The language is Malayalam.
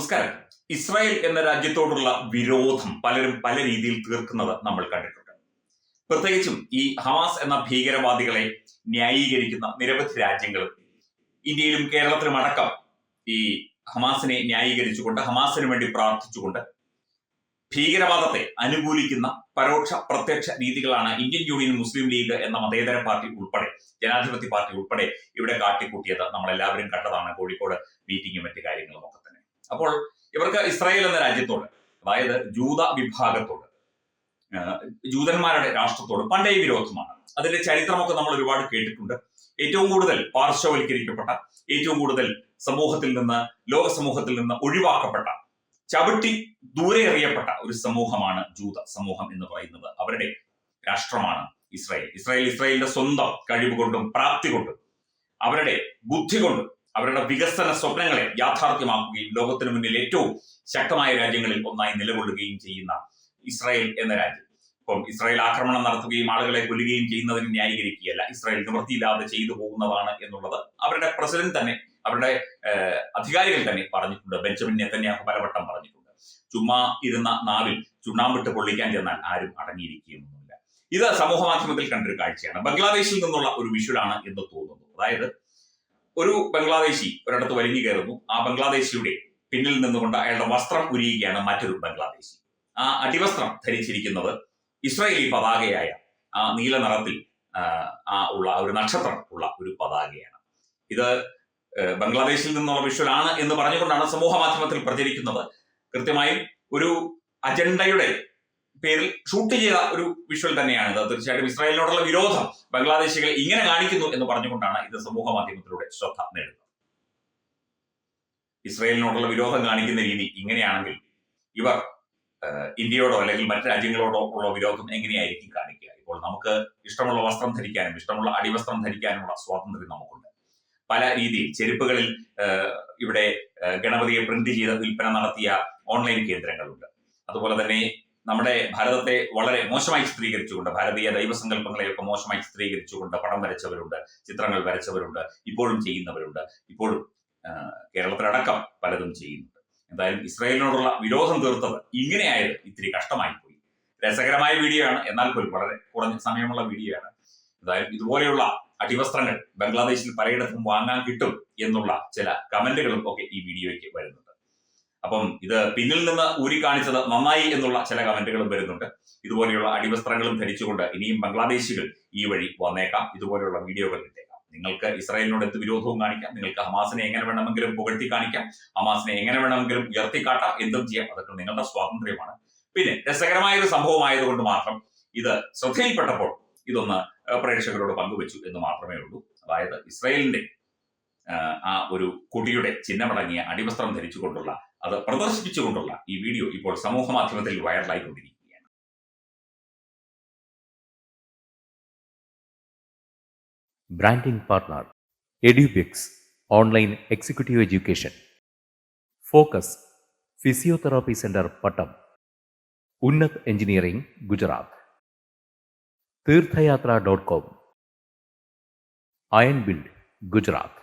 നമസ്കാരം. ഇസ്രായേൽ എന്ന രാജ്യത്തോടുള്ള വിരോധം പലരും പല രീതിയിൽ തീർക്കുന്നത് നമ്മൾ കണ്ടിട്ടുണ്ട്. പ്രത്യേകിച്ചും ഈ ഹമാസ് എന്ന ഭീകരവാദികളെ ന്യായീകരിക്കുന്ന നിരവധി രാജ്യങ്ങൾ ഇന്ത്യയിലും കേരളത്തിലും അടക്കം ഈ ഹമാസിനെ ന്യായീകരിച്ചുകൊണ്ട് ഹമാസിന് വേണ്ടി പ്രാർത്ഥിച്ചുകൊണ്ട് ഭീകരവാദത്തെ അനുകൂലിക്കുന്ന പരോക്ഷ പ്രത്യക്ഷ രീതികളാണ് ഇന്ത്യൻ യൂണിയൻ മുസ്ലിം ലീഗ് എന്ന മതേതര പാർട്ടി ഉൾപ്പെടെ ജനാധിപത്യ പാർട്ടി ഉൾപ്പെടെ ഇവിടെ കാട്ടിക്കൂട്ടിയത് നമ്മൾ എല്ലാവരും കണ്ടതാണ്. കോഴിക്കോട് മീറ്റിംഗും മറ്റു അപ്പോൾ ഇവർക്ക് ഇസ്രായേൽ എന്ന രാജ്യത്തോട് അതായത് ജൂത വിഭാഗത്തോട് ജൂതന്മാരുടെ രാഷ്ട്രത്തോട് പണ്ടേ വിരോധമാണ്. അതിന്റെ ചരിത്രമൊക്കെ നമ്മൾ ഒരുപാട് കേട്ടിട്ടുണ്ട്. ഏറ്റവും കൂടുതൽ പാർശ്വവൽക്കരിക്കപ്പെട്ട ഏറ്റവും കൂടുതൽ സമൂഹത്തിൽ നിന്ന് ലോക സമൂഹത്തിൽ നിന്ന് ഒഴിവാക്കപ്പെട്ട ചവിട്ടി ദൂരെ എറിയപ്പെട്ട ഒരു സമൂഹമാണ് ജൂത സമൂഹം എന്ന് പറയുന്നത്. അവരുടെ രാഷ്ട്രമാണ് ഇസ്രായേൽ. ഇസ്രായേൽ ഇസ്രായേലിന്റെ സ്വന്തം കഴിവ് കൊണ്ടും പ്രാപ്തി കൊണ്ടും അവരുടെ ബുദ്ധി കൊണ്ടും അവരുടെ വികസന സ്വപ്നങ്ങളെ യാഥാർത്ഥ്യമാക്കുകയും ലോകത്തിന് മുന്നിൽ ഏറ്റവും ശക്തമായ രാജ്യങ്ങളിൽ ഒന്നായി നിലകൊള്ളുകയും ചെയ്യുന്ന ഇസ്രായേൽ എന്ന രാജ്യം. ഇപ്പം ഇസ്രായേൽ ആക്രമണം നടത്തുകയും ആളുകളെ കൊല്ലുകയും ചെയ്യുന്നതിന് ന്യായീകരിക്കുകയല്ല. ഇസ്രായേൽ നിവൃത്തിയില്ലാതെ ചെയ്തു പോകുന്നതാണ് എന്നുള്ളത് അവരുടെ പ്രസിഡന്റ് തന്നെ അവരുടെ അധികാരികൾ തന്നെ പറഞ്ഞിട്ടുണ്ട്. ബെഞ്ചമിൻ നെത്തന്യാഹു പലവട്ടം പറഞ്ഞിട്ടുണ്ട്. ചുമ്മാ ഇരുന്ന നാവിൽ ചുണ്ണാമ്പിട്ട് പൊള്ളിക്കാൻ ചെന്നാൽ ആരും അടങ്ങിയിരിക്കുകയൊന്നുമില്ല. ഇത് സമൂഹ മാധ്യമത്തിൽ കണ്ടൊരു കാഴ്ചയാണ്. ബംഗ്ലാദേശിൽ നിന്നുള്ള ഒരു വിഷ്വലാണ് എന്ന് തോന്നുന്നു. അതായത് ഒരു ബംഗ്ലാദേശി ഒരിടത്ത് വലിഞ്ഞു കയറുന്നു. ആ ബംഗ്ലാദേശിയുടെ പിന്നിൽ നിന്നുകൊണ്ട് അയാളുടെ വസ്ത്രം ഉരിയുകയാണ് മറ്റൊരു ബംഗ്ലാദേശി. ആ അടിവസ്ത്രം ധരിച്ചിരിക്കുന്നത് ഇസ്രായേലി പതാകയായ ആ നീല നിറത്തിൽ ആ, ഉള്ള ഒരു നക്ഷത്രം ഉള്ള ഒരു പതാകയാണ്. ഇത് ബംഗ്ലാദേശിൽ നിന്നുള്ള വിഷ്വൽ ആണ് എന്ന് പറഞ്ഞുകൊണ്ടാണ് സമൂഹ മാധ്യമത്തിൽ പ്രചരിക്കുന്നത്. കൃത്യമായും ഒരു അജണ്ടയുടെ പേരിൽ ഷൂട്ട് ചെയ്ത ഒരു വിഷ്വൽ തന്നെയാണ്. ഇത് തീർച്ചയായിട്ടും ഇസ്രായേലിനോടുള്ള വിരോധം ബംഗ്ലാദേശികൾ ഇങ്ങനെ കാണിക്കുന്നു എന്ന് പറഞ്ഞുകൊണ്ടാണ് ഇത് സമൂഹ മാധ്യമത്തിലൂടെ ശ്രദ്ധ നേടുന്നത്. ഇസ്രായേലിനോടുള്ള വിരോധം കാണിക്കുന്ന രീതി ഇങ്ങനെയാണെങ്കിൽ ഇവർ ഇന്ത്യയോടോ അല്ലെങ്കിൽ മറ്റു രാജ്യങ്ങളോടോ ഉള്ള വിരോധം എങ്ങനെയായിരിക്കും കാണിക്കുക? ഇപ്പോൾ നമുക്ക് ഇഷ്ടമുള്ള വസ്ത്രം ധരിക്കാനും ഇഷ്ടമുള്ള അടിവസ്ത്രം ധരിക്കാനുമുള്ള സ്വാതന്ത്ര്യം നമുക്കുണ്ട്. പല രീതിയിൽ ചെരുപ്പുകളിൽ ഇവിടെ ഗണപതിയെ പ്രിന്റ് ചെയ്ത് വിൽപ്പന നടത്തിയ ഓൺലൈൻ കേന്ദ്രങ്ങളുണ്ട്. അതുപോലെ തന്നെ നമ്മുടെ ഭാരതത്തെ വളരെ മോശമായി ചിത്രീകരിച്ചുകൊണ്ട് ഭാരതീയ ദൈവസങ്കല്പങ്ങളെയൊക്കെ മോശമായി ചിത്രീകരിച്ചുകൊണ്ട് പടം വരച്ചവരുണ്ട് ചിത്രങ്ങൾ വരച്ചവരുണ്ട് ഇപ്പോഴും ചെയ്യുന്നവരുണ്ട്. ഇപ്പോഴും കേരളത്തിലടക്കം പലതും ചെയ്യുന്നുണ്ട്. എന്തായാലും ഇസ്രായേലിനോടുള്ള വിരോധം തീർത്തത് ഇങ്ങനെയായത് ഇത്തിരി കഷ്ടമായി പോയി രസകരമായ വീഡിയോ ആണ്. എന്നാൽ പോലും വളരെ കുറഞ്ഞ സമയമുള്ള വീഡിയോ ആണ്. എന്തായാലും ഇതുപോലെയുള്ള അടിവസ്ത്രങ്ങൾ ബംഗ്ലാദേശിൽ പലയിടത്തും വാങ്ങാൻ കിട്ടും എന്നുള്ള ചില കമന്റുകളും ഒക്കെ ഈ വീഡിയോയ്ക്ക് വരുന്നുണ്ട്. അപ്പം ഇത് പിന്നിൽ നിന്ന് ഊരി കാണിച്ചത് നന്നായി എന്നുള്ള ചില കമന്റുകളും വരുന്നുണ്ട്. ഇതുപോലെയുള്ള അടിവസ്ത്രങ്ങളും ധരിച്ചുകൊണ്ട് ഇനിയും ബംഗ്ലാദേശികൾ ഈ വഴി വന്നേക്കാം. ഇതുപോലെയുള്ള വീഡിയോകൾ ഇട്ടേക്കാം. നിങ്ങൾക്ക് ഇസ്രായേലിനോട് എന്ത് വിരോധവും കാണിക്കാം. നിങ്ങൾക്ക് ഹമാസിനെ എങ്ങനെ വേണമെങ്കിലും പുകഴ്ത്തി കാണിക്കാം. ഹമാസിനെ എങ്ങനെ വേണമെങ്കിലും ഉയർത്തിക്കാട്ടാം. എന്തും ചെയ്യാം. അതൊക്കെ നിങ്ങളുടെ സ്വാതന്ത്ര്യമാണ്. പിന്നെ രസകരമായ ഒരു സംഭവമായതുകൊണ്ട് മാത്രം ഇത് ശ്രദ്ധയിൽപ്പെട്ടപ്പോൾ ഇതൊന്ന് പ്രേക്ഷകരോട് പങ്കുവച്ചു എന്ന് മാത്രമേ ഉള്ളൂ. അതായത് ഇസ്രായേലിന്റെ ആ ഒരു കുടിയുടെ ചിഹ്നമടങ്ങിയ അടിവസ്ത്രം ധരിച്ചുകൊണ്ടുള്ള അത് പ്രദർശിപ്പിച്ചുകൊണ്ടുള്ള ഈ വീഡിയോ ഇപ്പോൾ സമൂഹ മാധ്യമത്തിൽ വൈറലായിക്കൊണ്ടിരിക്കും branding partner Edubix online executive education focus physiotherapy centre Pattom Unnath engineering Gujarat Theerthayatra dot com iron build Gujarat